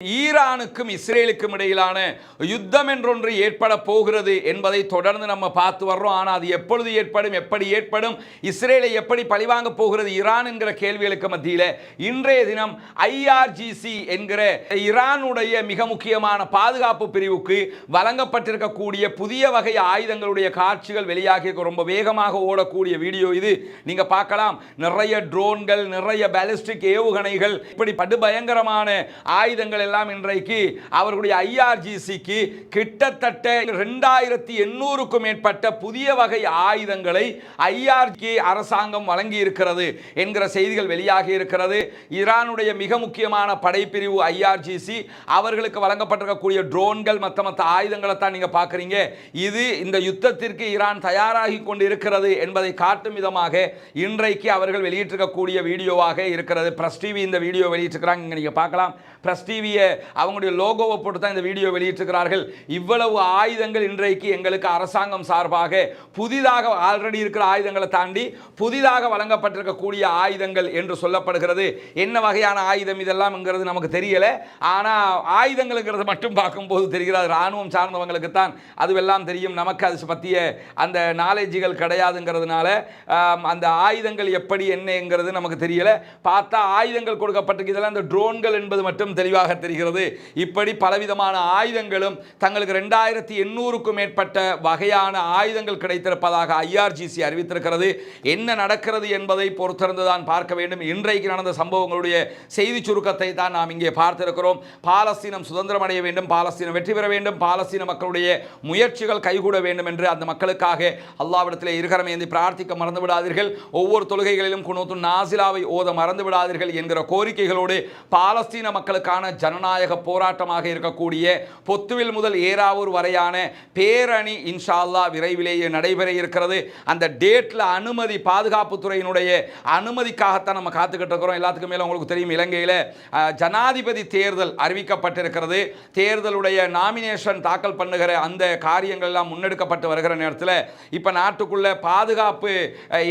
ஈரானுக்கும் இஸ்ரேலுக்கும் இடையிலான யுத்தம் என்றொன்று ஏற்பட போகிறது என்பதை தொடர்ந்து நம்ம பார்த்து வர்றோம். ஆனால் அது எப்பொழுது ஏற்படும் எப்படி ஏற்படும் இஸ்ரேலை எப்படி பழிவாங்க போகிறது ஈரான் என்கிற கேள்விகளுக்கு மத்தியில் இன்றைய தினம் ஐஆர்ஜிசி என்கிற ஈரானுடைய மிக முக்கியமான பாதுகாப்பு பிரிவுக்கு வழங்கப்பட்டிருக்கக்கூடிய புதிய வகை ஆயுதங்களுடைய காட்சிகள் வெளியாகி ரொம்ப வேகமாக ஓடக்கூடிய வீடியோ இது. நீங்கள் பார்க்கலாம். நிறைய ட்ரோன்கள் நிறைய பேலிஸ்டிக் ஏவுகணைகள் இப்படி படுபயங்கரமான ஆயுதங்கள் எல்லாம் இன்றைக்கு அவர்களுடைய ஐஆர்ஜிசிக்கு கிட்டத்தட்ட ரெண்டாயிரத்தி எண்ணூறுக்கும் மேற்பட்ட புதிய வகை ஆயுதங்களை ஐஆர்ஜி அரசாங்கம் வழங்கி இருக்கிறது என்கிற செய்திகள் வெளியாகி இருக்கிறது. ஈரானுடைய மிக முக்கியமான படைப்பிரிவு ஐஆர்ஜிசி அவர்களுக்கு வழங்கப்பட்டிருக்கக்கூடிய ட்ரோன்கள் மற்ற மற்ற ஆயுதங்களை தான் நீங்கள் பார்க்குறீங்க. இது இந்த யுத்தத்திற்கு ஈரான் தயாராகி கொண்டு இருக்கிறது என்பதை காட்டும் விதமாக இன்றைக்கு அவர்கள் வெளியிட்டிருக்கக்கூடிய வீடியோவாக இருக்கிறது. பிரஸ் டிவி இந்த வீடியோ வெளியிட்டிருக்கிறாங்க. இங்க நீங்க பார்க்கலாம். பிரஸ் டிவியை அவங்களுடைய லோகோவை போட்டு தான் இந்த வீடியோ வெளியிட்டிருக்கிறார்கள். இவ்வளவு ஆயுதங்கள் இன்றைக்கு எங்களுக்கு அரசாங்கம் சார்பாக புதிதாக ஆல்ரெடி இருக்கிற ஆயுதங்களை தாண்டி புதிதாக வழங்கப்பட்டிருக்கக்கூடிய ஆயுதங்கள் என்று சொல்லப்படுகிறது. என்ன வகையான ஆயுதம் இதெல்லாம்ங்கிறது நமக்கு தெரியல. ஆனால் ஆயுதங்கள்ங்கிறது மட்டும் பார்க்கும்போது தெரிகிறது. ராணுவம் சார்ந்தவங்களுக்கு தான் அதுவெல்லாம் தெரியும். நமக்கு அது பற்றிய அந்த நாலேஜுகள் கிடையாதுங்கிறதுனால அந்த ஆயுதங்கள் எப்படி என்னங்கிறது நமக்கு தெரியல. பார்த்தா ஆயுதங்கள் கொடுக்கப்பட்டிருக்கு. இதெல்லாம் ட்ரோன்கள் என்பது மட்டும் தெளிவாக தெரியும். தெரிகிறது. இப்படி பலவிதமான ஆயுதங்களும் தங்களுக்கு ரெண்டாயிரத்தி எண்ணூறுக்கும் மேற்பட்ட வகையான ஆயுதங்கள் கிடைத்திருப்பதாக ஐஆர்ஜிசி அறிவித்திருக்கிறது. என்ன நடக்கிறது என்பதை பொறுத்திருந்து தான் பார்க்க வேண்டும். இன்றைக்கு நடந்த சம்பவங்களுடைய செய்தி சுருக்கத்தை தான் நாம் இங்கே பார்த்திருக்கிறோம். பாலஸ்தீனம் சுதந்திரம் அடைய வேண்டும் பாலஸ்தீனம் வெற்றி பெற வேண்டும் பாலஸ்தீன மக்களுடைய முயற்சிகள் கைகூட வேண்டும் என்று அந்த மக்களுக்காக அல்லாவிடத்தில் இருக்கிறம் ஏந்தி பிரார்த்திக்க மறந்து விடாதீர்கள். ஒவ்வொரு தொழுகைகளிலும் குணூத்து நாசிலாவை ஓத மறந்து விடாதீர்கள் என்கிற கோரிக்கைகளோடு பாலஸ்தீன மக்களுக்கான ஜன ஜனநாயக போராட்டமாக இருக்கக்கூடிய பொத்துவில் முதல் ஏறாவூர் வரையான பேரணி இன்ஷால்லா விரைவிலேயே நடைபெற இருக்கிறது. அந்த டேட்டில் அனுமதி பாதுகாப்புத்துறையினுடைய அனுமதிக்காகத்தான் நம்ம காத்துக்கிட்டு இருக்கிறோம். எல்லாத்துக்கும் மேலே உங்களுக்கு தெரியும் இலங்கையில் ஜனாதிபதி தேர்தல் அறிவிக்கப்பட்டிருக்கிறது. தேர்தலுடைய நாமினேஷன் தாக்கல் பண்ணுகிற அந்த காரியங்கள் எல்லாம் முன்னெடுக்கப்பட்டு வருகிற நேரத்தில் இப்போ நாட்டுக்குள்ள பாதுகாப்பு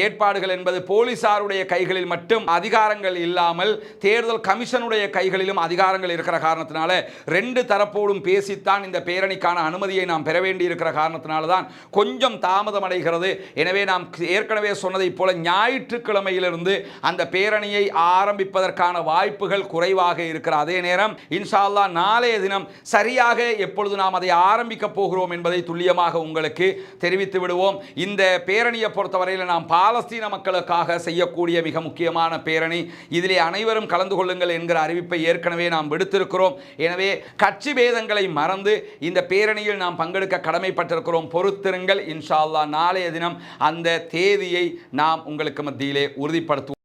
ஏற்பாடுகள் என்பது போலீசாருடைய கைகளில் மட்டும் அதிகாரங்கள் இல்லாமல் தேர்தல் கமிஷனுடைய கைகளிலும் அதிகாரங்கள் இருக்கிற காரணத்தினால ரெண்டு தரப்போடும் பேசித்தான் இந்த பேரணிக்கான அனுமதியை நாம் பெற வேண்டி இருக்கிற காரணத்தினால தான் கொஞ்சம் தாமதம் அடைகிறது. எனவே நாம் ஏற்கனவே சொன்னதைப் போல ஞாயிற்றுக்கிழமையிலிருந்து அந்த பேரணியை ஆரம்பிப்பதற்கான வாய்ப்புகள் குறைவாக இருக்கிற அதே நேரம் இன்ஷால்லா நாளைய தினம் சரியாக எப்பொழுது நாம் அதை ஆரம்பிக்க போகிறோம் என்பதை துல்லியமாக உங்களுக்கு தெரிவித்து விடுவோம். இந்த பேரணியை பொறுத்தவரையில் நாம் பாலஸ்தீன மக்களுக்காக செய்யக்கூடிய மிக முக்கியமான பேரணி. இதிலே அனைவரும் கலந்து கொள்ளுங்கள் என்கிற அறிவிப்பை ஏற்கனவே நாம் விடுத்து வைத்திருக்கிறோம். எனவே கட்சி பேதங்களை மறந்து இந்த பேரணியில் நாம் பங்கெடுக்க கடமைப்பட்டிருக்கிறோம். பொறுத்திருங்கள். இன்ஷா அல்லாஹ் நாளைய தினம் அந்த தேதியை நாம் உங்களுக்கு மத்தியிலே உறுதிப்படுத்துவோம்.